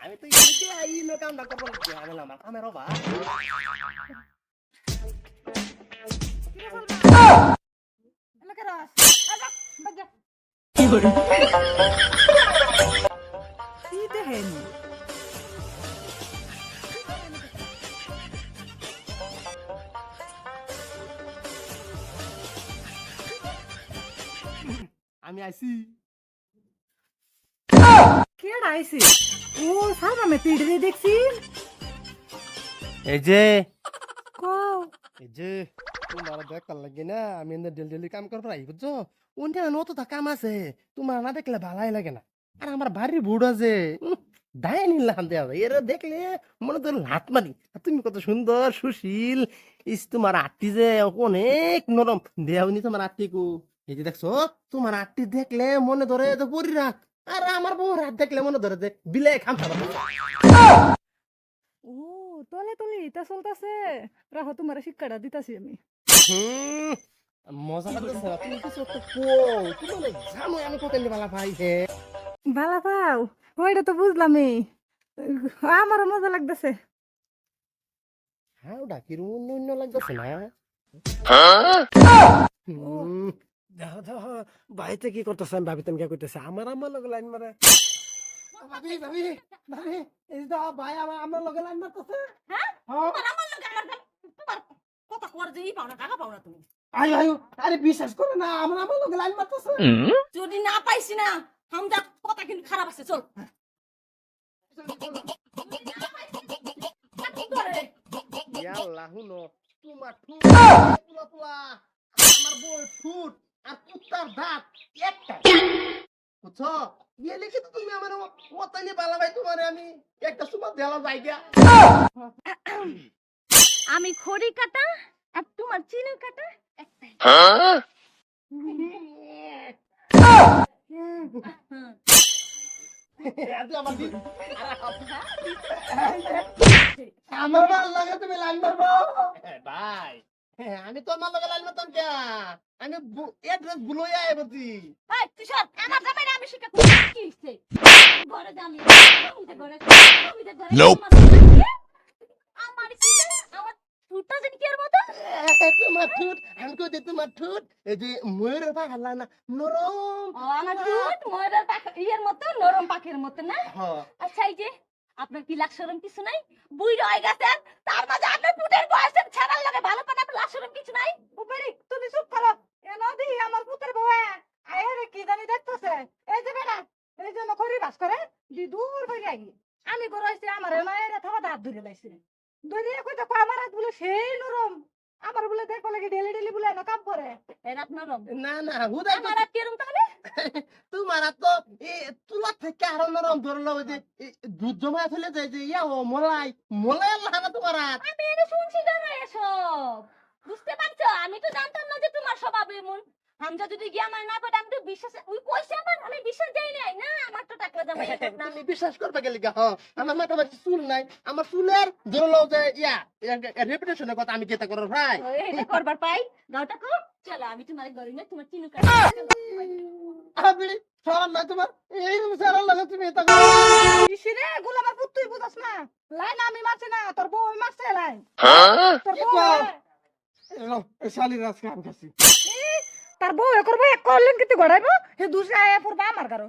আমি তো এদিকে আই আমি আমার কামের অভাব কি দেখেন আমি আইছি কে আইছে ও সারা মে পিড় দিয়ে দেখছি এই যে কও এই যে তোমার দেখার লাগে না আমি এনে ডেলি ডেলি কাম করব আই বুঝছ নত তা কাম আছে তোমার না দেখলে ভালাই লাগে না আর আমার বুড় আছে দায় নিলাম দেওয়া এরা দেখলে মনে তো হাত মারি তুমি কত সুন্দর সুশীল ইস তোমার আটটি যে অনেক নরম দেওনি তোমার আটটি কু এই যে দেখছ তোমার আটটি দেখলে মনে ধরে তো পরি রাখ আর আমার বউ রাত দেখলে মনে ধরে যে বিলে খাম ও তলে তলে ইটা চলতাছে। রাহ তোমার শিক্ষাটা দিতাছি আমি। মজা লাগতেছে তুমি কিছু একটা কো তুমি মানে জানো আমি কত নিবালা ভাই হে। ভালা পাও ওইটা তো বুঝলামই। আমারও মজা লাগতেছে। হ্যাঁ ওটা কি অন্য লাগতেছে না? হুম, দেখো দেখো বাড়িতে কি করতেছে? আমি ভাবি তুমি কে করতেছে আমার আমার লগে লাইন মারে। ভাবি ভাবি ভাবি এই তো ভাই আমার আমার লগে লাইন মারতেছে। হ্যাঁ? হ্যাঁ। আমার লগে আমার তোমার কথা কর পাওনা টাকা পাওনা তুমি। আয়ো আয়ো আরে বিশ্বাস করে না আমার আমার লগে লাইন মারতেছে। যদি না পাইছি না হামদা কথা কিন্তু খারাপ আছে চল। ইয়াল্লাহ হুনো তোমার তুলা আমার বউ ঠুট। আর কুত্তার দাঁত একটা। বুঝছ? ইয়ে লিখে তো তুমি আমার ওতাইলে বালা ভাই তোমার আমি একটা সুমা দেওয়া যাই গিয়া আমি খড়ি কাটা আর তোমার চিনি কাটা একটাই আমার দিন। ভালো লাগে তুমি লাইন মারবো। ভাই হ্যাঁ, আমি তো আমার লগে লাইন মারতাম কে? আমি এড্রেস ভুলই আয় এই তুষার আমার জামাই আমি শিখা কি হইছে? ঘরে জানি জমিতে ঘরে জমিতে ঘরে Nope. আমার কি আমার জানি কি এর মতো তোমার ঠুট আমি কই দে তোমার ঠুট? এই যে ময়ূরের পা হাল্লা না নরম। ও আমার ফুট ময়ূরের পাখা ইয়ের মতো নরম পাখির মতো না? হ্যাঁ আচ্ছা এই যে আপনার কি লাক্ষরম কিছু নাই? বুই রয়ে গেছেন তার মাঝে আপনার পুটের বয়সের ছেড়ার লাগে ভালো পান আপনার লাক্ষরম কিছু নাই উপরে তুমি চুপ করো এ নদী আমার পুতের বউ আরে কি জানি দেখতেছে এই যে বেটা জন্য বাস করে দি দূর হয়ে আই আমি করাইছি আমার মায়ের থাবা দাঁত ধরে লাইছি। ধরে কই তো আমার হাত বলে সেই নরম আমার বলে দেখো লাগে ডেলি ডেলি বলে এনে কাম করে এর নরম। না না হুদাই আমার আর কিরম তাহলে? তোমার তো এ তুলা থেকে আরও নরম ধরলো যে দুধ জমা ফেলে যায় যে ইয়া ও মলাই মলাই না তোমার হাত। আমি শুনছি না এসব বুঝতে পারছ আমি তো জানতাম না যে তোমার স্বভাব এমন হামজা যদি গিয়ে আমার না করে আমি তো বিশ্বাস ওই কইছে আমার আমি বিশ্বাস দেই নাই। না আমার তো টাকা জমা না তুমি বিশ্বাস করবে গেলি গা হ্যাঁ। আমার মাথা মাঝে চুল নাই আমার চুলের ধরলো যে ইয়া রেপুটেশনের কথা আমি কেতা করার ভাই। এটা করবার পাই। গাওটা কো চলো আমি তোমার ঘরে না তোমার চিনু আপনি সরান না তোমার এই সারার লাগে তুমি এটা ইসিরে গুলো আমার পুত তুই বুঝাস না। লাইন আমি মারছি না তোর বউ মারছে লাইন। তোর কি বউ কও? শালির আজকে আমি খাচ্ছি। তার বউ করব এক করলেন কিন্তু গড়াইবো হে দুসরা এ পড়বা আমার গারো